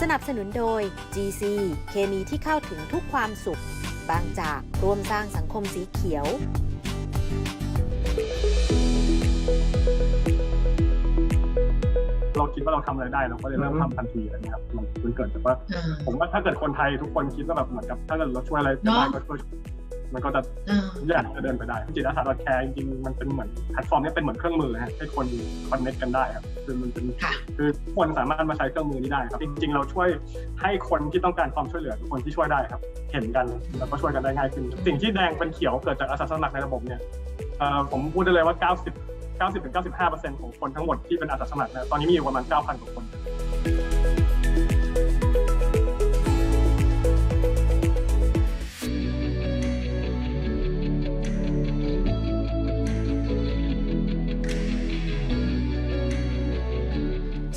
สนับสนุนโดย GC เคมีที่เข้าถึงทุกความสุข บางจากร่วมสร้างสังคมสีเขียว เราคิดว่าเราทำอะไรได้เราก็เลยเริ่มทำทันทีอะไรเงี้ยครับมันมันเกิดจากว่าอ่าผมว่าถ้าเกิดคนไทยทุกคนคิดว่าแบบเหมือนกับถ้าเกิดเราช่วยอะไรเนอะได้ก็ช่วย มันก็จะอ่าทุกอย่างจะเดินไปได้จิตอาสาดอทแคร์จริงๆมันเป็นเหมือนแพลตฟอร์มนี้เป็นเหมือนเครื่องมือฮะให้คนคอนเน c กันได้ครับคือมันเป็นค่ะคือทุกคนสามารถมาใช้เครื่องมือนี้ได้ครับจริงๆ เราช่วยให้คนที่ต้องการความช่วยเหลือทุกคนที่ช่วยได้ครับ เห็นกันแล้วก็ช่วยกันได้ง่ายขึ้น สิ่งที่แดงเป็นเขียวเกิดจากอาสาสมัครในระบบเนี่ยเอ่อผมพูดได้เลยว่า 90 90ถึง95ของคนทั้งหมดที่เป็นอาสาสมัครนะตอนนี้มีอยู่ประมาณ 9,000 กว่าคน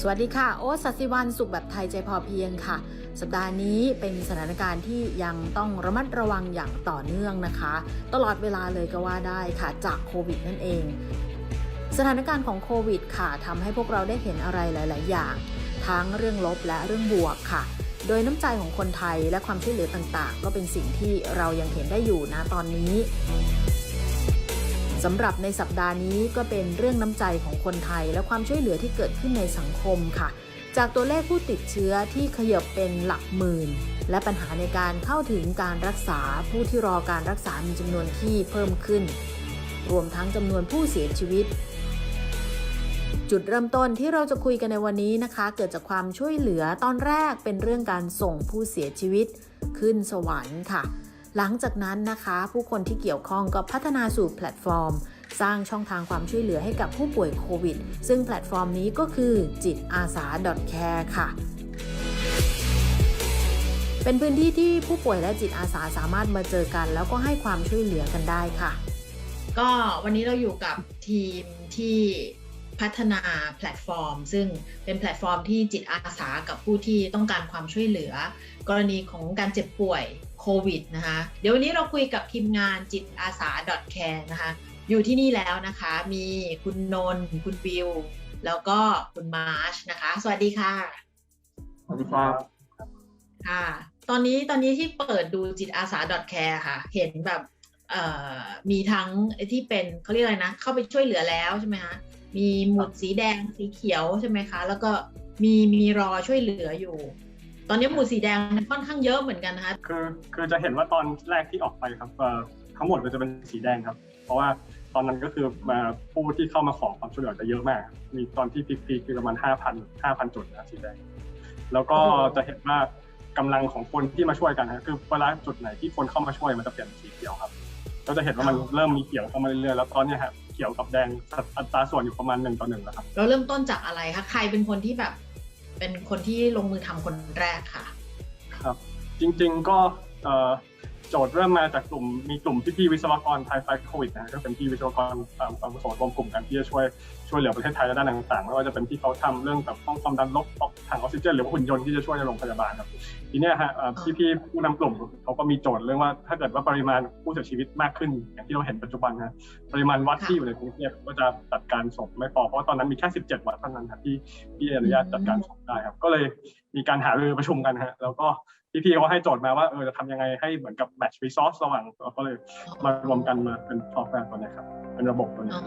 สวัสดีค่ะ โอ๊ตสัสิวันสุขแบบไทยใจพอเพียงค่ะ สัปดาห์นี้เป็นสถานการณ์ที่ยังต้องระมัดระวังอย่างต่อเนื่องนะคะ ตลอดเวลาเลยก็ว่าได้ค่ะ จากโควิดนั่นเอง สถานการณ์ของโควิดค่ะทำให้พวกเราได้เห็นอะไรหลาย ๆ อย่าง ทั้งเรื่องลบและเรื่องบวกค่ะ โดยน้ำใจของคนไทยและความช่วยเหลือต่าง ๆ ก็เป็นสิ่งที่เรายังเห็นได้อยู่นะตอนนี้ สำหรับในสัปดาห์นี้ก็เป็นเรื่องน้ำใจของคนไทย และความช่วยเหลือที่เกิดขึ้นในสังคมค่ะ จากตัวเลขผู้ติดเชื้อที่ขยบเป็นหลักหมื่น และปัญหาในการเข้าถึงการรักษาผู้ที่รอการรักษามีจำนวนที่เพิ่มขึ้น รวมทั้งจำนวนผู้เสียชีวิต จุดเริ่มต้นที่เราจะคุยกันในวันนี้นะคะ เกิดจากความช่วยเหลือตอนแรกเป็นเรื่องการส่งผู้เสียชีวิต ขึ้นสวรรค์ค่ะ หลังจากนั้นนะคะ ผู้คนที่เกี่ยวข้องก็พัฒนาสู่แพลตฟอร์ม สร้างช่องทางความช่วยเหลือให้กับผู้ป่วยโควิด ซึ่งแพลตฟอร์มนี้ก็คือจิตอาสา .care ค่ะเป็นพื้นที่ที่ผู้ป่วยและจิตอาสาสามารถมาเจอกัน แล้วก็ให้ความช่วยเหลือกันได้ค่ะ ก็วันนี้เราอยู่กับทีมที่พัฒนาแพลตฟอร์ม ซึ่งเป็นแพลตฟอร์มที่จิตอาสากับผู้ที่ต้องการความช่วยเหลือ กรณีของการเจ็บป่วย โควิดนะคะเดี๋ยววันนี้เราคุยกับทีมงานจิตอาสา .care นะคะอยู่ที่นี่แล้วนะคะ มีคุณนนท์คุณบิว แล้วก็คุณมาร์ชนะคะ สวัสดีค่ะ สวัสดีครับค่ะ ตอนนี้ตอนนี้ที่เปิดดูจิตอาสา .care ค่ะ เห็นแบบเอ่อมีทั้งไอ้ที่เป็นเขาเรียกอะไรนะ เข้าไปช่วยเหลือแล้วใช่ไหมคะมีหมุดสีแดงสีเขียวใช่ไหมคะ แล้วก็มีมีรอช่วยเหลืออยู่ ตอนนี้หมุดสีแดงค่อนข้างเยอะเหมือนกันนะคะคือคือจะเห็นว่าตอนแรกที่ออกไปครับเอ่อทั้งหมดมันจะเป็นสีแดงครับ เพราะว่าตอนนั้นก็คือมาผู้ที่เข้ามาขอความช่วยเหลือจะเยอะมาก มีตอนที่พีคๆคือประมาณห้าพันห้าพันจุดนะสีแดงแล้วก็โอ้โหจะเห็นว่ากำลังของคนที่มาช่วยกันนะคือเวลาจุดไหนที่คนเข้ามาช่วยมันจะเปลี่ยนเป็นสีเขียวครับก็จะเห็นว่ามันเริ่มมีเขียวเข้ามาเรื่อยๆแล้วตอนเนี้ยฮะเขียวกับแดงอัตราส่วนอยู่ประมาณหนึ่งต่อหนึ่งแล้วครับเราเริ่มต้นจากอะไรคะใครเป็นคนที่แบบ เป็นคนที่ลงมือทำคนแรกค่ะ ครับ จริง ๆ ก็เอ่อ โจทย์เริ่มมาจากกลุ่มมีกลุ่มพี่ๆวิศวกรไทยไฟโควิดนะก็เป็นพี่วิศวกรตามความประสงค์รวมกลุ่มกันที่จะช่วยช่วยเหลือประเทศไทยในด้านต่างๆไม่ว่าจะเป็นที่เขาทำเรื่องแบบป้องความดันลบถังออกซิเจนหรือว่าหุ่นยนต์ที่จะช่วยในโรงพยาบาลครับทีนี้ฮะพี่ๆผู้นำกลุ่มเขาก็มีโจทย์เรื่องว่าถ้าเกิดว่าปริมาณผู้เสียชีวิตมากขึ้น อย่างที่เราเห็นปัจจุบันนะปริมาณวัดที่อยู่ในกรุงเทพก็จะจัดการศพไม่พอเพราะว่าตอนนั้นมีแค่ 17 วัดเท่านั้นครับที่ที่อนุญาตจัดการศพได้ครับก็เลย มีการหารือประชุมกันฮะแล้วก็พี่ๆเขาให้โจทย์มาว่าเออจะทำยังไงให้เหมือนกับ match resource ระหว่างเราก็เลยมารวมกันมาเป็นซอฟต์แวร์ตัวเนี้ยครับเป็นระบบตัวเนี้ย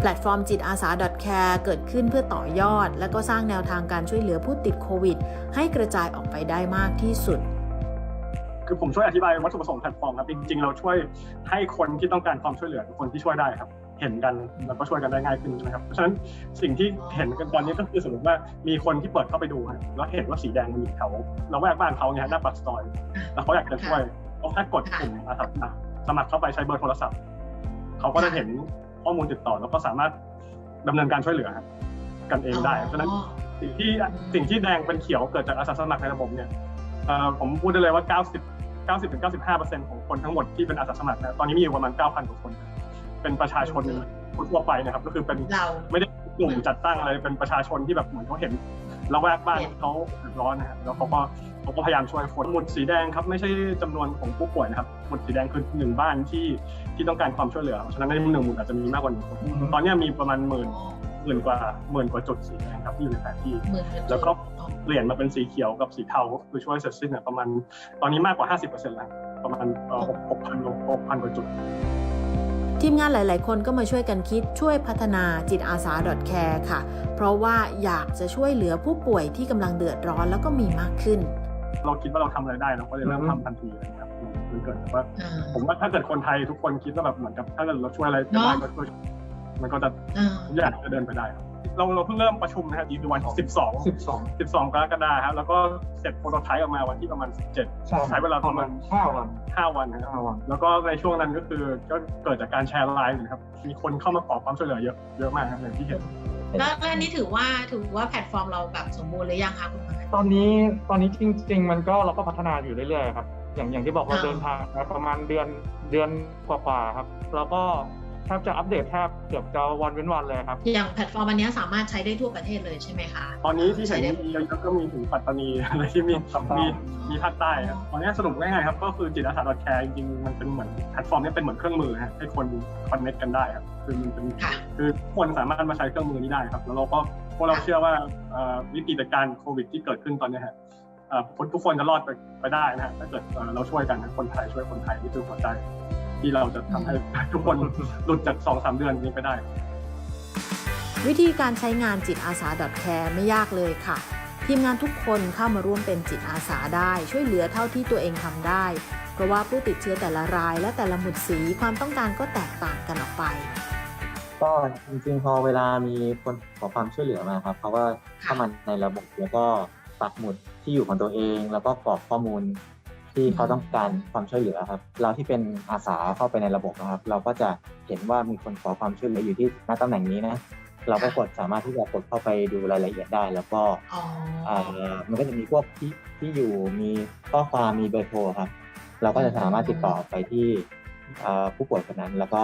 แพลตฟอร์มจิตอาสา .care เกิดขึ้นเพื่อต่อยอด และก็สร้างแนวทางการช่วยเหลือผู้ติดโควิด ให้กระจายออกไปได้มากที่สุด คือผมช่วยอธิบายวัตถุประสงค์แพลตฟอร์มครับ จริงๆ เราช่วยให้คนที่ต้องการความช่วยเหลือทุกคนที่ช่วยได้ครับ เห็นกันแล้วก็ช่วยกันได้ง่ายขึ้นนะครับเพราะฉะนั้นสิ่งที่เห็นกันตอนนี้ก็คือสมมติว่ามีคนที่เปิดเข้าไปดูฮะแล้วเห็นว่าสีแดงมันอยู่แถวเราแวกบ้านเขาเนี่ยหน้าปากซอยแล้วเขาอยากจะช่วยเขาแค่กดปุ่มอาสาสมัครสมัครเข้าไปใช้เบอร์โทรศัพท์เขาก็จะเห็นข้อมูลติดต่อแล้วก็สามารถดำเนินการช่วยเหลือครับกันเองได้ เพราะฉะนั้นสิ่งที่สิ่งที่แดงเป็นเขียวเกิดจากอาสาสมัครในระบบเนี่ยเอ่อผมพูดได้เลยว่า 90 90ถึง95ของคนทั้งหมดที่เป็นอาสาสมัครนะตอนนี้มีอยู่ประมาณ 9,000 กว่าคน เป็นประชาชนทั่วไปนะครับ ก็คือเป็นเราไม่ได้กลุ่มจัดตั้งอะไรเป็นประชาชนที่แบบเหมือนเขาเห็นละแวกบ้านเขาเดือดร้อนนะฮะแล้วเขาก็เขาก็พยายามช่วยคนหมุดสีแดงครับไม่ใช่จำนวนของผู้ป่วยนะครับหมุดสีแดงคือหนึ่งบ้านที่ที่ต้องการความช่วยเหลือเพราะฉะนั้นในหนึ่งหมุดอาจจะมีมากกว่าหนึ่งคนตอนนี้มีประมาณหมื่นหมื่นกว่าหมื่นกว่าจุดสีแดงครับที่อยู่ในแผนที่หมื่นแล้วก็เปลี่ยนมาเป็นสีเขียวกับสีเทาก็คือช่วยเสร็จสิ้นเนี่ยประมาณตอนนี้มากกว่า 50%แล้วประมาณหกพันหกพันกว่าจุด ทีมงานหลาย ๆ คนก็มาช่วยกันคิดช่วยพัฒนาจิตอาสา .care ค่ะ เพราะว่าอยากจะช่วยเหลือผู้ป่วยที่กำลังเดือดร้อนแล้วก็มีมากขึ้น เราคิดว่าเราทำอะไรได้เราก็เลยเริ่มทำทันทีเลยครับมันเกิดแบบว่าอ่าผมว่าถ้าเกิดคนไทยทุกคนคิดว่าแบบเหมือนกับถ้าเกิดเราช่วยอะไรได้เนาะก็ช่วยมันก็จะอ่าทุกอย่างจะเดินไปได้ครับ เราเราเพิ่งเริ่มประชุมนะครับอีวันที่12 12 12 กรกฎาคมครับแล้วก็เสร็จโปรโตไทป์ออกมาวันที่ประมาณ 17 ใช่ใช้เวลาประมาณ 5 วัน 5 วันนะครับ5วัน แล้วก็ในช่วงนั้นก็คือก็เกิดจากการแชร์ไลน์นะครับ มีคนเข้ามาขอความช่วยเหลือเยอะเยอะมากครับอย่างที่เห็นแล้วแล้วอันนี้ถือว่าถือว่าแพลตฟอร์มเราแบบสมบูรณ์หรือยังคะคุณหมอตอนนี้ตอนนี้จริง ๆ มันก็เราก็พัฒนาอยู่เรื่อยๆครับอย่างอย่างที่บอกเราอ่าเดินทางมาประมาณเดือนเดือนกว่าๆครับ แล้วก็แทบจะอัปเดตแทบเกือบจะวันเว้นวันเลยครับ อย่างแพลตฟอร์มอันเนี้ยสามารถใช้ได้ทั่วประเทศเลยใช่ไหมคะ ตอนนี้ที่เห็นใช้ได้มีเยอะๆก็มีถึงปัตตานีอะไรที่มีปัตตานีมีมีภาคใต้ครับตอนนี้สรุปง่ายๆครับก็คือจิตอาสา .care จริงๆมันเป็นเหมือนแพลตฟอร์มนี้เป็นเหมือนเครื่องมือฮะให้คนคอนเน c กันได้ครับคือมันเป็นค่ะคือคนสามารถมาใช้เครื่องมือนี้ได้ครับ แล้วเราก็พวกเราเชื่อว่าเอ่อวิกฤตการณ์โควิดที่เกิดขึ้นตอนนี้ฮะเอ่อคนทุกคนจะรอดไปไปได้นะฮะถ้าเกิดเอ่อเราช่วยกันนะคนไทยช่วยคนไทยนี่คือหัวใจ ที่เราจะทำให้ทุกคนหลุดจากสองสามเดือนนี้ไปได้ วิธีการใช้งานจิตอาสา .care ไม่ยากเลยค่ะ ทีมงานทุกคนเข้ามาร่วมเป็นจิตอาสาได้ ช่วยเหลือเท่าที่ตัวเองทำได้ เพราะว่าผู้ติดเชื้อแต่ละรายและแต่ละหมุดสีความต้องการก็แตกต่างกันออกไปก็จริงๆพอเวลามีคนขอความช่วยเหลือมาครับเขาก็เข้ามาในระบบแล้วก็ปักหมุดที่อยู่ของตัวเอง แล้วก็กรอกข้อมูล ที่เขาต้องการความช่วยเหลือครับ เราที่เป็นอาสาเข้าไปในระบบนะครับ เราก็จะเห็นว่ามีคนขอความช่วยเหลืออยู่ที่ณตำแหน่งนี้นะเราก็กดสามารถที่จะกดเข้าไปดูรายละเอียดได้ แล้วก็อ๋ออ่ามันก็จะมีพวกที่ที่อยู่มีข้อความมีเบอร์โทรครับ เราก็จะสามารถติดต่อไปที่อ่าผู้ป่วยคนนั้นแล้วก็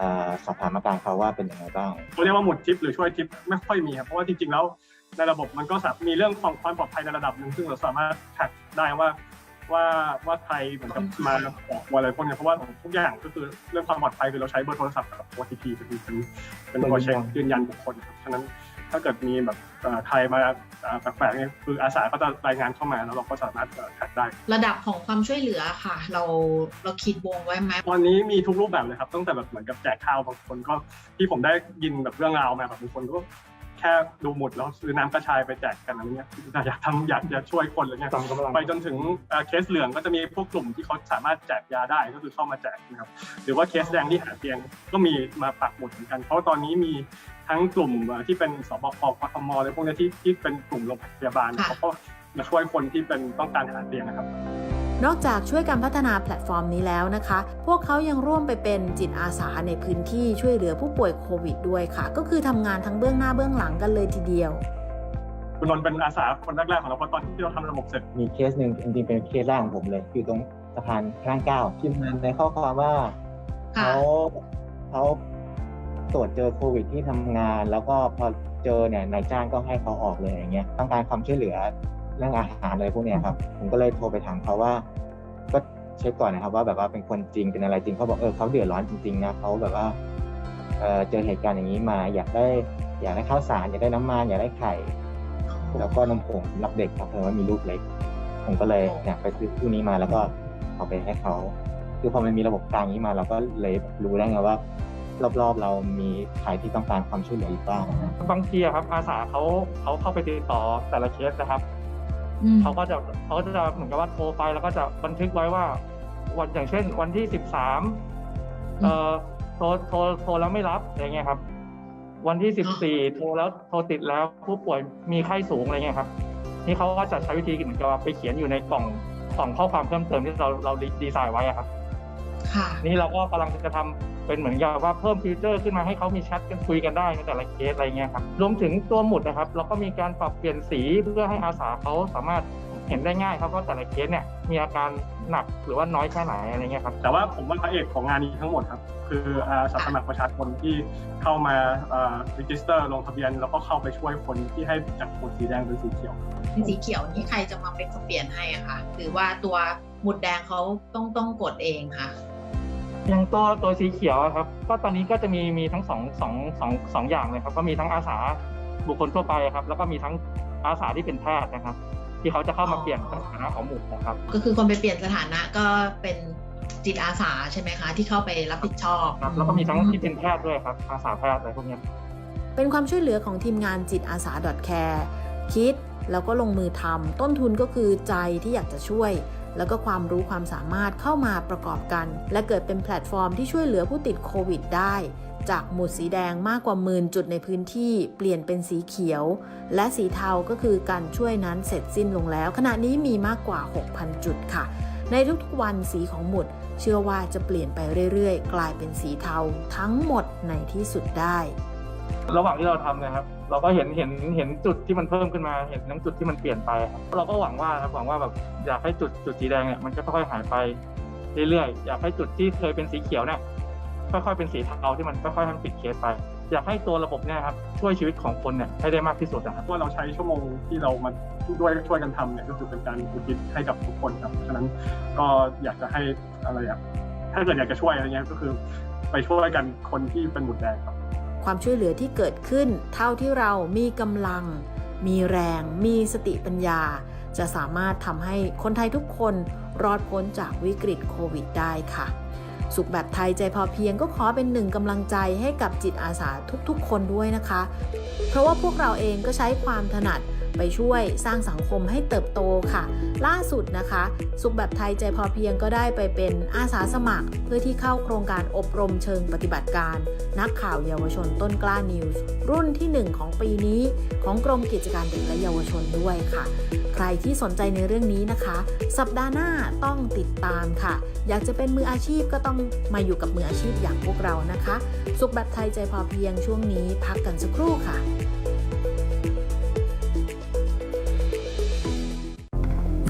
อ่าสอบถามอาการเขาว่าเป็นยังไงบ้างเขาเรียกว่าหมุดทิปหรือช่วยทิปไม่ค่อยมีครับเพราะว่าจริงๆแล้วในระบบมันก็สามมีเรื่องของความปลอดภัยในระดับหนึ่งซึ่งเราสามารถแท็กได้ว่า ว่าว่าใครเหมือนกับมาบอกอะไรพวกเนี้ยเพราะว่าทุกอย่างก็คือเรื่องความปลอดภัยคือเราใช้เบอร์โทรศัพท์กับ OTP เป็นเป็นเป็นตัวเช็คยืนยันบุคคลครับฉะนั้นถ้าเกิดมีแบบเอ่อใครมาเอ่อแปลกๆเนี่ยคืออาสาก็จะรายงานเข้ามาแล้วเราก็สามารถแท็กได้ ระดับของความช่วยเหลือค่ะ เราเราคิดวงไว้ไหมตอนนี้มีทุกรูปแบบเลยครับตั้งแต่แบบเหมือนกับแจกข้าวบางคนก็ที่ผมได้ยินแบบเรื่องราวมาแบบบางคนก็แค่ดูหมุดแล้วซื้อน้ำกระชายไปแจกกันอะไรเงี้ยแต่อยากทำอยากจะช่วยคนอะไรเงี้ยตามกำลังไปจนถึงเอ่อเคสเหลืองก็จะมีพวกกลุ่มที่เขาสามารถแจกยาได้ก็คือเข้ามาแจกนะครับหรือว่าเคสแดงที่หาเตียงก็มีมาปักหมุดเหมือนกัน เพราะว่าตอนนี้มีทั้งกลุ่มเอ่อที่เป็นสบคกทมอะไรพวกเนี้ยที่ที่เป็นกลุ่มโรงพยาบาลค่ะเขาก็มาช่วยคนที่เป็นต้องการหาเตียงนะครับ นอกจากช่วยกันพัฒนาแพลตฟอร์มนี้แล้วนะคะ พวกเขายังร่วมไปเป็นจิตอาสาในพื้นที่ช่วยเหลือผู้ป่วยโควิดด้วยค่ะ ก็คือทำงานทั้งเบื้องหน้าเบื้องหลังกันเลยทีเดียว คุณนนท์เป็นอาสาคนแรกๆของเราเพราะตอนที่เราทำระบบเสร็จ มีเคสหนึ่งจริงๆเป็นเคสแรกของผมเลย อยู่ตรงสะพานพระรามเก้าพิมพ์มาในข้อความว่าค่ะเขาเขาตรวจเจอโควิดที่ทำงาน แล้วก็พอเจอเนี่ยนายจ้างก็ให้เขาออกเลยอย่างเงี้ยต้องการความช่วยเหลือ เรื่องอาหารอะไรพวกเนี้ยครับ ผมก็เลยโทรไปถามเขาว่า ก็เช็คก่อนนะครับ ว่าแบบว่าเป็นคนจริงเป็นอะไรจริงเขาบอกเออเขาเดือดร้อนจริงๆนะเขาแบบว่าเออเจอเหตุการณ์อย่างนี้มา อยากได้อยากได้ข้าวสารอยากได้น้ำมันอยากได้ไข่ แล้วก็นมผงสำหรับเด็กครับเพราะว่ามีลูกเล็ก ผมก็เลยเนี่ยไปซื้อคู่นี้มาแล้วก็เอาไปให้เขาคือพอมันมีระบบกลางนี้มา เราก็เลยรู้ได้ไงว่ารอบๆเรามีใครที่ต้องการความช่วยเหลืออีกบ้างบางทีครับอาสาเขาเขาเข้าไปติดต่อแต่ละเคสนะครับ เขาก็จะเขาก็จะเหมือนกับว่าโทรไปแล้วก็จะบันทึกไว้ว่า วันอย่างเช่น วันที่สิบสามเอ่อโทรโทรโทรแล้วไม่รับอะไรเงี้ยครับ วันที่สิบสี่โทรแล้วโทรติดแล้วผู้ป่วยมีไข้สูงอะไรเงี้ยครับ นี่เขาก็จะใช้วิธีเหมือนกับว่าไปเขียนอยู่ในกล่องกล่องข้อความเพิ่มเติมที่เราเราดีไซน์ไว้อะครับ ค่ะ นี่เราก็กำลังจะทำ เป็นเหมือนกับว่าเพิ่มฟีเจอร์ขึ้นมาให้เขามีแชทกันคุยกันได้ในแต่ละเคสอะไรเงี้ยครับรวมถึงตัวหมุดนะครับ เราก็มีการปรับเปลี่ยนสีเพื่อให้อาสาเขาสามารถเห็นได้ง่ายครับว่าแต่ละเคสเนี่ยมีอาการหนักหรือว่าน้อยแค่ไหนอะไรเงี้ยครับแต่ว่าผมว่าพระเอกของงานนี้ทั้งหมดครับ คืออาสาสมัครประชาชนที่เข้ามารีจิสเตอร์ลงทะเบียน แล้วก็เข้าไปช่วยคนที่ให้จากหมุดสีแดงเป็นสีเขียวเป็นสีเขียวนี้ใครจะมาเป็นคนเปลี่ยนให้อะคะหรือว่าตัวหมุดแดงเขาต้องต้องกดเองคะ อย่างตัวตัวสีเขียวอะครับ ก็ตอนนี้ก็จะมีมีทั้งสองสองสองสองอย่างเลยครับ ก็มีทั้งอาสาบุคคลทั่วไปครับ แล้วก็มีทั้งอาสาที่เป็นแพทย์นะครับ ที่เขาจะเข้ามาเปลี่ยนสถานะของหมู่นะครับ ก็คือคนไปเปลี่ยนสถานะก็เป็นจิตอาสาใช่ไหมคะ ที่เข้าไปรับผิดชอบครับ แล้วก็มีทั้งที่เป็นแพทย์ด้วยครับ อาสาแพทย์อะไรพวกเนี้ยเป็นความช่วยเหลือของทีมงานจิตอาสา .care คิดแล้วก็ลงมือทำต้นทุนก็คือใจที่อยากจะช่วย แล้วก็ความรู้ความสามารถเข้ามาประกอบกัน และเกิดเป็นแพลตฟอร์มที่ช่วยเหลือผู้ติดโควิดได้ จากหมุดสีแดงมากกว่าหมื่นจุดในพื้นที่ เปลี่ยนเป็นสีเขียว และสีเทาก็คือการช่วยนั้นเสร็จสิ้นลงแล้ว ขณะนี้มีมากกว่า 6,000 จุดค่ะ ในทุกๆวันสีของหมุด เชื่อว่าจะเปลี่ยนไปเรื่อยๆ กลายเป็นสีเทาทั้งหมดในที่สุดได้ ระหว่างที่เราทำนะครับ เราก็เห็นเห็นเห็นจุดที่มันเพิ่มขึ้นมา เห็นทั้งจุดที่มันเปลี่ยนไปครับเราก็หวังว่าครับหวังว่าแบบอยากให้จุดจุดสีแดงเนี่ยมันจะค่อยๆหายไปเรื่อยๆ อยากให้จุดที่เคยเป็นสีเขียวเนี่ยค่อยๆเป็นสีเทาที่มันค่อยๆทำปิดเคสไปอยากให้ตัวระบบเนี่ยครับช่วยชีวิตของคนเนี่ยให้ได้มากที่สุดนะครับว่าเราใช้ชั่วโมงที่เรามาด้วยช่วยกันทำเนี่ยก็คือเป็นการอุทิศให้กับทุกคนครับฉะนั้นก็อยากจะให้อะไรอะถ้าเกิดอยากจะช่วยอะไรเงี้ยก็คือไปช่วยกันคนที่เป็นหมุดแดงครับ ความช่วยเหลือที่เกิดขึ้น เท่าที่เรามีกำลัง มีแรง มีสติปัญญา จะสามารถทำให้คนไทยทุกคนรอดพ้นจากวิกฤตโควิดได้ค่ะ สุขแบบไทยใจพอเพียงก็ขอเป็นหนึ่งกำลังใจให้กับจิตอาสาทุกๆ คนด้วยนะคะ เพราะว่าพวกเราเองก็ใช้ความถนัด ไปช่วยสร้างสังคมให้เติบโตค่ะ ล่าสุดนะคะ สุขแบบไทยใจพอเพียงก็ได้ไปเป็นอาสาสมัคร เพื่อที่เข้าโครงการอบรมเชิงปฏิบัติการ นักข่าวเยาวชนต้นกล้านิวส์รุ่นที่ 1 ของปีนี้ ของกรมกิจการเด็กและเยาวชนด้วยค่ะ ใครที่สนใจในเรื่องนี้นะคะ สัปดาห์หน้าต้องติดตามค่ะ อยากจะเป็นมืออาชีพก็ต้องมาอยู่กับมืออาชีพอย่างพวกเรานะคะ สุขแบบไทยใจพอเพียงช่วงนี้พักกันสักครู่ค่ะ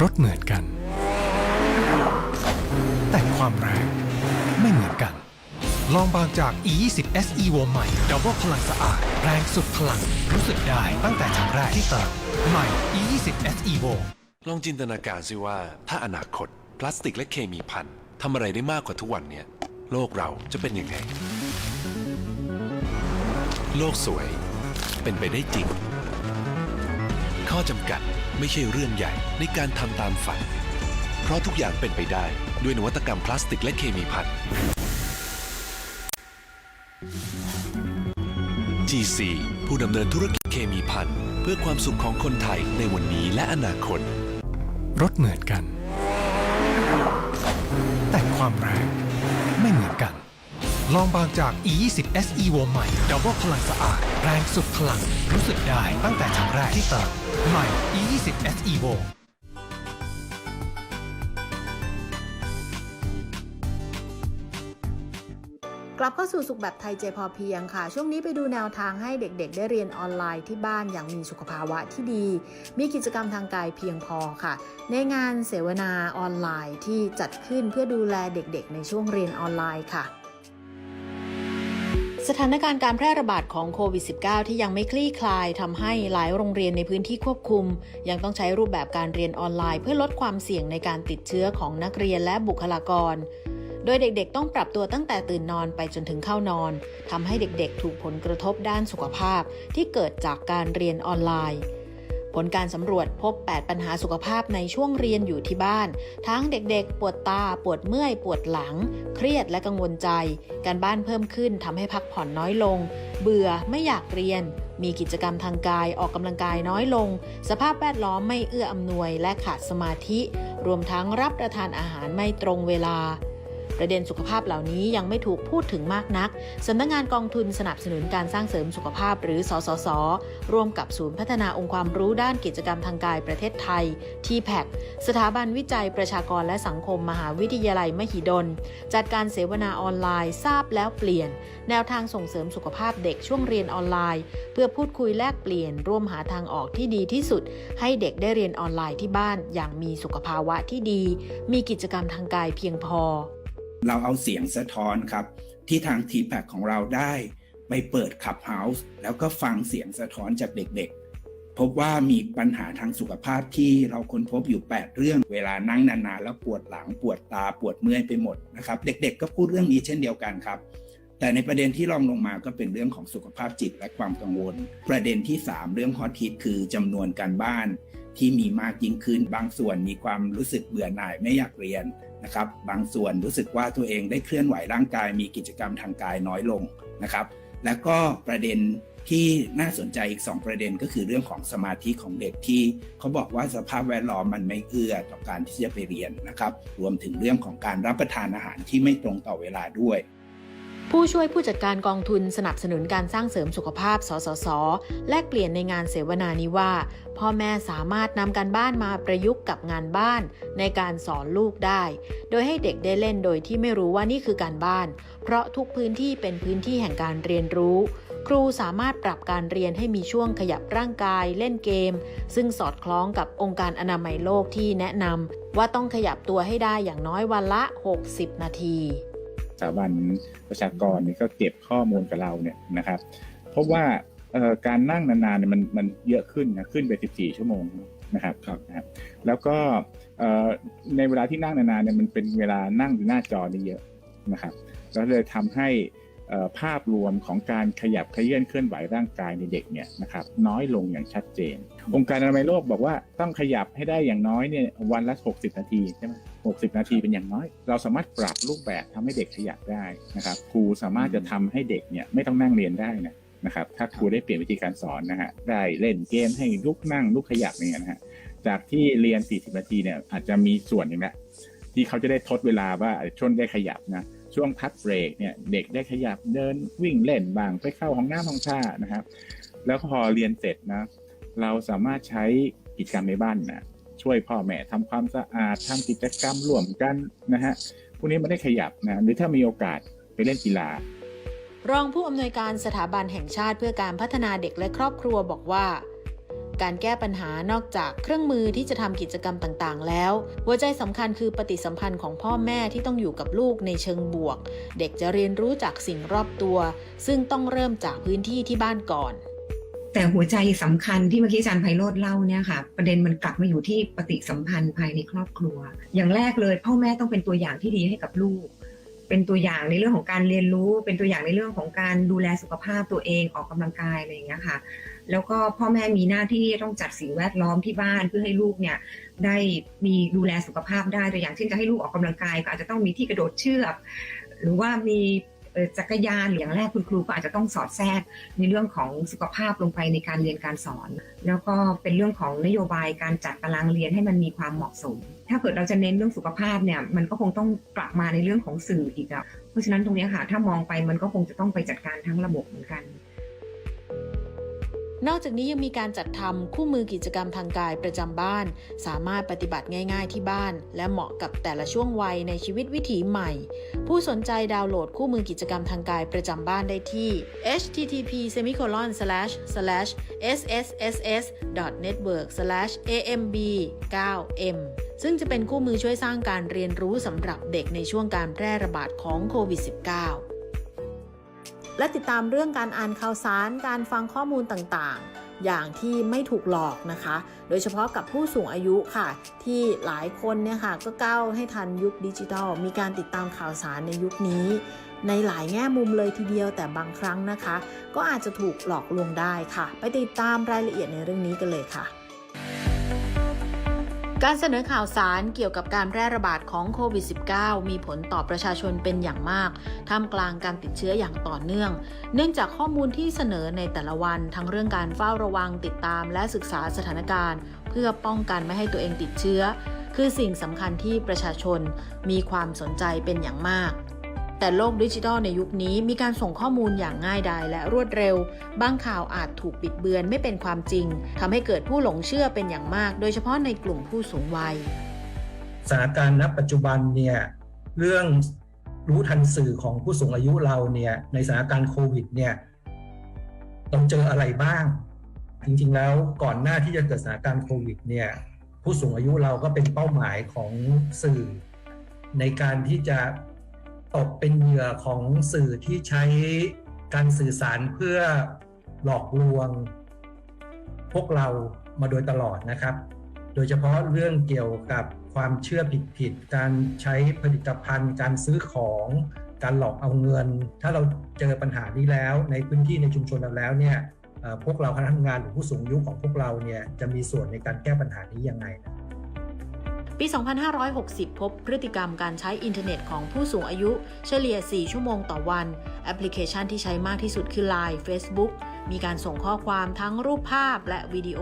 รถเหมือนกัน แต่ความแรงไม่เหมือนกัน ลองบางจาก E20 S Evo ใหม่ Double พลังสะอาด แรงสุดพลังรู้สึกได้ตั้งแต่ครั้งแรกที่เติมใหม่ E20 S Evo ลองจินตนาการซิว่าถ้าอนาคต พลาสติกและเคมีพันทำอะไรได้มากกว่าทุกวันเนี่ย โลกเราจะเป็นยังไง โลกสวย เป็นไปได้จริง ข้อจำกัด ไม่ใช่เรื่องใหญ่ในการทำตามฝัน เพราะทุกอย่างเป็นไปได้ด้วยนวัตกรรมพลาสติกและเคมีพัน GC ผู้ดำเนินธุรกิจเคมีพันเพื่อความสุขของคนไทยในวันนี้และอนาคต รถเหมือนกัน แต่ความแรงไม่เหมือนกัน ลองบางจาก E20 S Evo ใหม่ Double พลังสะอาด แรงสุดพลัง รู้สึกได้ตั้งแต่ครั้งแรกที่เติมใหม่ E20 S Evo กลับเข้าสู่สุขแบบไทยใจพอเพียงค่ะ ช่วงนี้ไปดูแนวทางให้เด็กๆ ได้เรียนออนไลน์ที่บ้านอย่างมีสุขภาวะที่ดี มีกิจกรรมทางกายเพียงพอค่ะ ในงานเสวนาออนไลน์ที่จัดขึ้นเพื่อดูแลเด็กๆ ในช่วงเรียนออนไลน์ค่ะ สถานการณ์การแพร่ระบาดของโควิด -19 ที่ยังไม่คลี่คลายทำให้หลายโรงเรียนในพื้นที่ควบคุม ยังต้องใช้รูปแบบการเรียนออนไลน์ เพื่อลดความเสี่ยงในการติดเชื้อของนักเรียนและบุคลากร โดยเด็กๆ ต้องปรับตัวตั้งแต่ตื่นนอนไปจนถึงเข้านอนทำให้เด็กๆ ถูกผลกระทบด้านสุขภาพที่เกิดจากการเรียนออนไลน์ ผลการสำรวจพบ 8 ปัญหาสุขภาพในช่วงเรียนอยู่ที่บ้าน ทั้งเด็กๆ ปวดตา ปวดเมื่อย ปวดหลัง เครียดและกังวลใจ การบ้านเพิ่มขึ้นทำให้พักผ่อนน้อยลง เบื่อไม่อยากเรียน มีกิจกรรมทางกายออกกำลังกายน้อยลง สภาพแวดล้อมไม่เอื้ออำนวยและขาดสมาธิ รวมทั้งรับประทานอาหารไม่ตรงเวลา ประเด็นสุขภาพเหล่านี้ยังไม่ถูกพูดถึงมากนักสำนักงานกองทุนสนับสนุนการสร้างเสริมสุขภาพหรือ สสส ร่วมกับศูนย์พัฒนาองค์ความรู้ด้านกิจกรรมทางกายประเทศไทย t p a c สถาบันวิจัยประชากรและสังคมมหาวิทยาลัยมหิดล จัดการเสวนาออนไลน์ทราบแล้วเปลี่ยน แนวทางส่งเสริมสุขภาพเด็กช่วงเรียนออนไลน์ เพื่อพูดคุยแลกเปลี่ยน ร่วมหาทางออกที่ดีที่สุด ให้เด็กได้เรียนออนไลน์ที่บ้าน อย่างมีสุขภาวะที่ดี มีกิจกรรมทางกายเพียงพอ เราเอาเสียงสะท้อนครับ ที่ทาง t p a c ของเราได้ไปเปิด Clubhouse แล้วก็ฟังเสียงสะท้อนจากเด็กๆ พบว่ามีปัญหาทางสุขภาพที่เราค้นพบอยู่ 8 เรื่อง เวลานั่งนานๆ แล้วปวดหลังปวดตาปวดเมื่อยไปหมดนะครับ เด็กๆ ก็พูดเรื่องนี้เช่นเดียวกันครับ แต่ในประเด็นที่รองลงมาก็เป็นเรื่องของสุขภาพจิตและความกังวล ประเด็นที่ 3 เรื่องฮอตฮิตคือจำนวนการบ้านที่มีมากยิ่งขึ้น บางส่วนมีความรู้สึกเบื่อหน่ายไม่อยากเรียน นะครับ บางส่วนรู้สึกว่าตัวเองได้เคลื่อนไหวร่างกายมีกิจกรรมทางกายน้อยลงนะครับ แล้วก็ประเด็นที่น่าสนใจอีก 2 ประเด็นก็คือเรื่องของสมาธิของเด็กที่เขาบอกว่าสภาพแวดล้อมมันไม่เอื้อต่อการที่จะไปเรียนนะครับ รวมถึงเรื่องของการรับประทานอาหารที่ไม่ตรงต่อเวลาด้วย ผู้ช่วยผู้จัดการกองทุนสนับสนุนการสร้างเสริมสุขภาพ สสส แลกเปลี่ยนในงานเสวนานี้ว่า พ่อแม่สามารถนำการบ้านมาประยุกต์กับงานบ้านในการสอนลูกได้ โดยให้เด็กได้เล่นโดยที่ไม่รู้ว่านี่คือการบ้าน เพราะทุกพื้นที่เป็นพื้นที่แห่งการเรียนรู้ ครูสามารถปรับการเรียนให้มีช่วงขยับร่างกาย เล่นเกม ซึ่งสอดคล้องกับองค์การอนามัยโลกที่แนะนำว่าต้องขยับตัวให้ได้อย่างน้อยวันละ 60 นาที สถาบันประชากรนี่ก็เก็บข้อมูลกับเราเนี่ยนะครับพบว่าเอ่อการนั่งนานๆเนี่ยมันมันเยอะขึ้นนะขึ้นไป 14 ชั่วโมงนะครับครับนะครับแล้วก็เอ่อในเวลาที่นั่งนานๆเนี่ยมันเป็นเวลานั่งอยู่หน้าจอนี่เยอะนะครับแล้วเลยทำให้เอ่อภาพรวมของการขยับเขยื่อนเคลื่อนไหวร่างกายในเด็กเนี่ยนะครับน้อยลงอย่างชัดเจน องค์การอนามัยโลกบอกว่าต้องขยับให้ได้อย่างน้อยเนี่ยวันละ 60 นาทีใช่ไหม 60 นาทีเป็นอย่างน้อย เราสามารถปรับรูปแบบทำให้เด็กขยับได้นะครับครูสามารถจะทำให้เด็กเนี่ยไม่ต้องนั่งเรียนได้นะนะครับถ้าครูได้เปลี่ยนวิธีการสอนนะฮะได้เล่นเกมให้ลุกนั่งลุกขยับเนี่ยนะฮะจากที่เรียน 40 นาทีเนี่ยอาจจะมีส่วนหนึ่งแหละที่เขาจะได้ทดเวลาว่าช่วงได้ขยับนะช่วงพักเบรกเนี่ยเด็กได้ขยับเดินวิ่งเล่นบ้างไปเข้าห้องน้ำห้องท่านะครับ แล้วพอเรียนเสร็จนะเราสามารถใช้กิจกรรมในบ้านนะ ช่วยพ่อแม่ทำความสะอาดทำกิจกรรมร่วมกันนะฮะพวกนี้มันได้ขยับนะหรือถ้ามีโอกาสไปเล่นกีฬารองผู้อำนวยการสถาบันแห่งชาติเพื่อการพัฒนาเด็กและครอบครัวบอกว่า การแก้ปัญหานอกจากเครื่องมือที่จะทำกิจกรรมต่างๆ แล้ว หัวใจสำคัญคือปฏิสัมพันธ์ของพ่อแม่ที่ต้องอยู่กับลูกในเชิงบวก เด็กจะเรียนรู้จากสิ่งรอบตัว ซึ่งต้องเริ่มจากพื้นที่ที่บ้านก่อน แต่หัวใจสำคัญที่เมื่อกี้อาจารย์ไพโรธเล่าเนี่ยค่ะ ประเด็นมันกลับมาอยู่ที่ปฏิสัมพันธ์ภายในครอบครัว อย่างแรกเลย พ่อแม่ต้องเป็นตัวอย่างที่ดีให้กับลูก เป็นตัวอย่างในเรื่องของการเรียนรู้ เป็นตัวอย่างในเรื่องของการดูแลสุขภาพตัวเองออกกำลังกายอะไรอย่างเงี้ยค่ะ แล้วก็พ่อแม่มีหน้าที่ต้องจัดสิ่งแวดล้อมที่บ้านเพื่อให้ลูกเนี่ยได้มีดูแลสุขภาพได้ตัวอย่างเช่นจะให้ลูกออกกำลังกาย ก็อาจจะต้องมีที่กระโดดเชือกหรือว่ามี จักรยานหรืออย่างแรกคุณครูก็อาจจะต้องสอดแทรกในเรื่องของสุขภาพลงไปในการเรียนการสอน แล้วก็เป็นเรื่องของนโยบายการจัดตารางเรียนให้มันมีความเหมาะสม ถ้าเกิดเราจะเน้นเรื่องสุขภาพเนี่ยมันก็คงต้องกลับมาในเรื่องของสื่ออีกอะเพราะฉะนั้นตรงนี้ค่ะถ้ามองไปมันก็คงจะต้องไปจัดการทั้งระบบเหมือนกัน นอกจากนี้ยังมีการจัดทำคู่มือกิจกรรมทางกายประจำบ้าน สามารถปฏิบัติง่าย ๆ ที่บ้าน และเหมาะกับแต่ละช่วงวัยในชีวิตวิถีใหม่ ผู้สนใจดาวน์โหลดคู่มือกิจกรรมทางกายประจำบ้านได้ที่ http semicolon slash slash sss network slash amb 9m ซึ่งจะเป็นคู่มือช่วยสร้างการเรียนรู้สำหรับเด็กในช่วงการแพร่ระบาดของโควิด -19 และติดตามเรื่องการอ่านข่าวสาร การฟังข้อมูลต่างๆ อย่างที่ไม่ถูกหลอกนะคะ โดยเฉพาะกับผู้สูงอายุค่ะ ที่หลายคนเนี่ยค่ะก็ก้าวให้ทันยุคดิจิทัล มีการติดตามข่าวสารในยุคนี้ ในหลายแง่มุมเลยทีเดียวแต่บางครั้งนะคะ ก็อาจจะถูกหลอกลวงได้ค่ะ ไปติดตามรายละเอียดในเรื่องนี้กันเลยค่ะ การเสนอข่าวสารเกี่ยวกับการแพร่ระบาดของโควิด -19 มีผลต่อประชาชนเป็นอย่างมาก ท่ามกลางการติดเชื้ออย่างต่อเนื่อง เนื่องจากข้อมูลที่เสนอในแต่ละวัน ทั้งเรื่องการเฝ้าระวังติดตามและศึกษาสถานการณ์ เพื่อป้องกันไม่ให้ตัวเองติดเชื้อ คือสิ่งสำคัญที่ประชาชนมีความสนใจเป็นอย่างมาก แต่โลกดิจิทัลในยุคนี้มีการส่งข้อมูลอย่างง่ายดายและรวดเร็ว บางข่าวอาจถูกบิดเบือนไม่เป็นความจริงทำให้เกิดผู้หลงเชื่อเป็นอย่างมาก โดยเฉพาะในกลุ่มผู้สูงวัยสถานการณ์ณปัจจุบันเนี่ยเรื่องรู้ทันสื่อของผู้สูงอายุเราเนี่ยในสถานการณ์โควิดเนี่ยต้องเจออะไรบ้าง จริงๆแล้วก่อนหน้าที่จะเกิดสถานการณ์โควิดเนี่ยผู้สูงอายุเราก็เป็นเป้าหมายของสื่อ ในการที่จะ ตกเป็นเหยื่อของสื่อที่ใช้การสื่อสารเพื่อหลอกลวง พวกเรามาโดยตลอดนะครับ โดยเฉพาะเรื่องเกี่ยวกับความเชื่อผิดๆการใช้ผลิตภัณฑ์ การซื้อของการหลอกเอาเงิน ถ้าเราเจอปัญหานี้แล้ว ในพื้นที่ในชุมชนเราแล้วเนี่ยพวกเราคณะทำงานหรือผู้สูงอายุของพวกเราเนี่ยจะมีส่วนในการแก้ปัญหานี้ยังไงนะ ปี 2560 พบพฤติกรรมการใช้อินเทอร์เน็ตของผู้สูงอายุเฉลี่ย 4 ชั่วโมงต่อวัน แอปพลิเคชันที่ใช้มากที่สุดคือ Line Facebook มีการส่งข้อความทั้งรูปภาพและวิดีโอ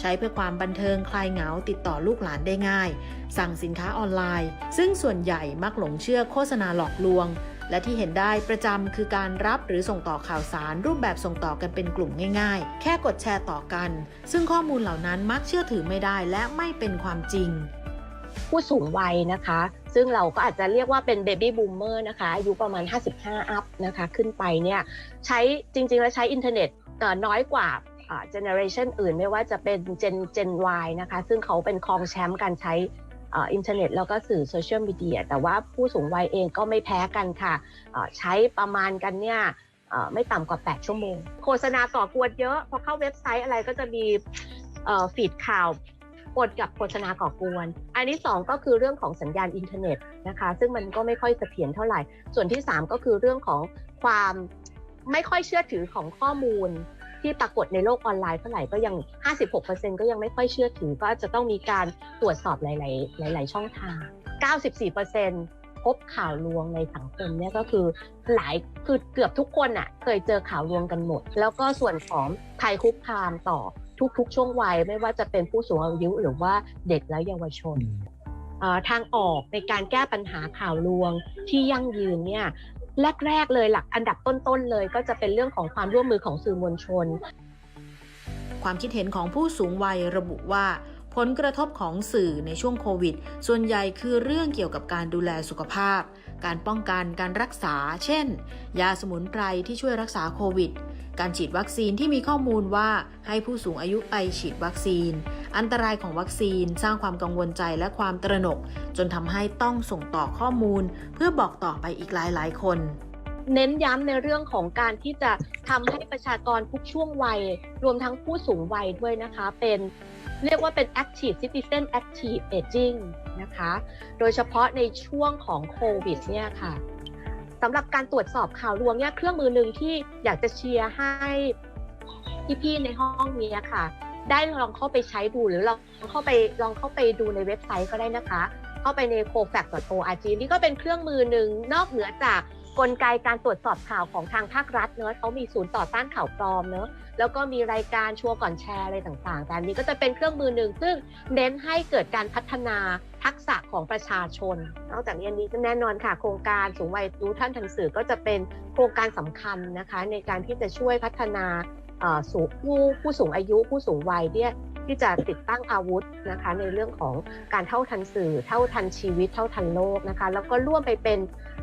ใช้เพื่อความบันเทิงคลายเหงาติดต่อลูกหลานได้ง่าย สั่งสินค้าออนไลน์ ซึ่งส่วนใหญ่มักหลงเชื่อโฆษณาหลอกลวง และที่เห็นได้ประจำคือการรับหรือส่งต่อข่าวสารรูปแบบส่งต่อกันเป็นกลุ่มง่ายๆ แค่กดแชร์ต่อกัน ซึ่งข้อมูลเหล่านั้นมักเชื่อถือไม่ได้และไม่เป็นความจริง ผู้สูงวัยนะคะ ซึ่งเราก็อาจจะเรียกว่าเป็นเบบี้บูมเมอร์นะคะอายุประมาณ 55 อัพนะคะ ขึ้นไปเนี่ยใช้จริง ๆ แล้วใช้อินเทอร์เน็ตน้อยกว่าเจเนอเรชันอื่นไม่ว่าจะเป็นเจนเจน Y นะคะ ซึ่งเขาเป็นครองแชมป์การใช้อินเทอร์เน็ตแล้วก็สื่อโซเชียลมีเดียแต่ว่าผู้สูงวัยเองก็ไม่แพ้กันค่ะ ใช้ประมาณกันเนี่ยไม่ต่ำกว่า 8 ชั่วโมง โฆษณาก่อกวนเยอะ พอเข้าเว็บไซต์อะไรก็จะมีฟีดข่าว ปนกับโฆษณาก่อกวน อันที่ 2 ก็คือเรื่องของสัญญาณอินเทอร์เน็ตนะคะซึ่งมันก็ไม่ค่อยเสถียรเท่าไหร่ ส่วนที่ 3 ก็คือเรื่องของความไม่ค่อยเชื่อถือของข้อมูลที่ปรากฏในโลกออนไลน์เท่าไหร่ก็ยัง 56%ก็ยังไม่ค่อยเชื่อถือ ก็จะต้องมีการตรวจสอบหลาย ๆ หลาย ๆ ช่องทาง 94%พบข่าวลวงในสังคมเนี่ยก็คือหลายคือเกือบทุกคนอะเคยเจอข่าวลวงกันหมด แล้วก็ส่วนของภัยคุกคามต่อ ทุกๆ ช่วงวัยไม่ว่าจะเป็นผู้สูงอายุหรือว่าเด็กและเยาวชนเอ่อทางออกในการแก้ปัญหาข่าวลวงที่ยั่งยืนเนี่ยแรก ๆ เลยหลักอันดับต้น ๆ เลย ก็จะเป็นเรื่องของความร่วมมือของสื่อมวลชน ความคิดเห็นของผู้สูงวัยระบุว่า ผลกระทบของสื่อในช่วงโควิด ส่วนใหญ่คือเรื่องเกี่ยวกับการดูแลสุขภาพ การป้องกันการรักษา เช่น ยาสมุนไพรที่ช่วยรักษาโควิด การฉีดวัคซีนที่มีข้อมูลว่าให้ผู้สูงอายุไปฉีดวัคซีน อันตรายของวัคซีนสร้างความกังวลใจและความตระหนก จนทำให้ต้องส่งต่อข้อมูล เพื่อบอกต่อไปอีกหลายๆ คนเน้นย้ำในเรื่องของการที่จะทำให้ประชากรทุกช่วงวัย รวมทั้งผู้สูงวัยด้วยนะคะ เป็น เรียกว่าเป็น active citizen active aging นะคะ โดยเฉพาะในช่วงของโควิดเนี่ยค่ะสำหรับการตรวจสอบข่าวลวงเนี่ยเครื่องมือหนึ่งที่อยากจะเชียร์ให้พี่ๆในห้องนี้ค่ะ ได้ลองเข้าไปใช้ดูหรือลองเข้าไปลองเข้าไปดูในเว็บไซต์ก็ได้นะคะ เข้าไปใน cofax.org นี่ก็เป็นเครื่องมือหนึ่งนอกเหนือจาก กลไกการตรวจสอบข่าวของทางภาครัฐเนอะเขามีศูนย์ต่อต้านข่าวปลอมเนอะแล้วก็มีรายการชัวร์ก่อนแชร์อะไรต่างๆ แต่อันนี้ก็จะเป็นเครื่องมือหนึ่งซึ่งเน้นให้เกิดการพัฒนาทักษะของประชาชน นอกจากนี้อันนี้ก็แน่นอนค่ะ โครงการสูงวัยรู้ท่านทันสื่อก็จะเป็นโครงการสำคัญนะคะ ในการที่จะช่วยพัฒนาสูงผู้ผู้สูงอายุผู้สูงวัยเนี่ยที่จะติดตั้งอาวุธนะคะในเรื่องของการเท่าทันสื่อ เท่าทันชีวิตเท่าทันโลกนะคะ แล้วก็ร่วมไปเป็น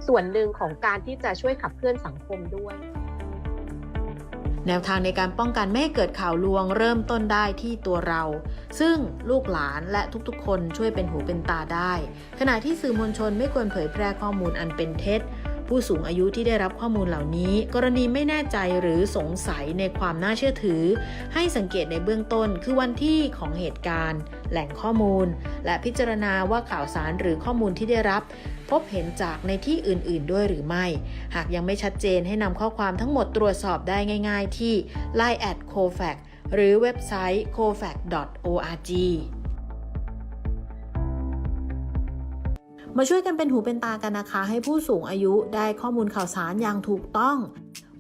ส่วนหนึ่งของการที่จะช่วยขับเคลื่อนสังคมด้วยแนวทางในการป้องกันไม่ให้เกิดข่าวลวงเริ่มต้นได้ที่ตัวเรา ซึ่งลูกหลานและทุกๆ คนช่วยเป็นหูเป็นตาได้ ขณะที่สื่อมวลชนไม่ควรเผยแพร่ข้อมูลอันเป็นเท็จ ผู้สูงอายุที่ได้รับข้อมูลเหล่านี้ กรณีไม่แน่ใจหรือสงสัยในความน่าเชื่อถือ ให้สังเกตในเบื้องต้นคือวันที่ของเหตุการณ์ แหล่งข้อมูล และพิจารณาว่าข่าวสารหรือข้อมูลที่ได้รับ พบเห็นจากในที่อื่น ๆ ด้วยหรือไม่ หากยังไม่ชัดเจนให้นำข้อความทั้งหมดตรวจสอบได้ง่าย ๆ ที่ line at cofac หรือเว็บไซต์ cofac.org มาช่วยกันเป็นหูเป็นตากันนะคะ ให้ผู้สูงอายุได้ข้อมูลข่าวสารอย่างถูกต้อง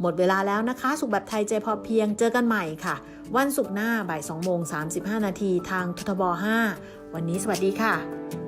หมดเวลาแล้วนะคะ สุขแบบไทยใจพอเพียงเจอกันใหม่ค่ะ วันศุกร์หน้าบ่าย2โมง35 นาทีทางททบ 5 วันนี้สวัสดีค่ะ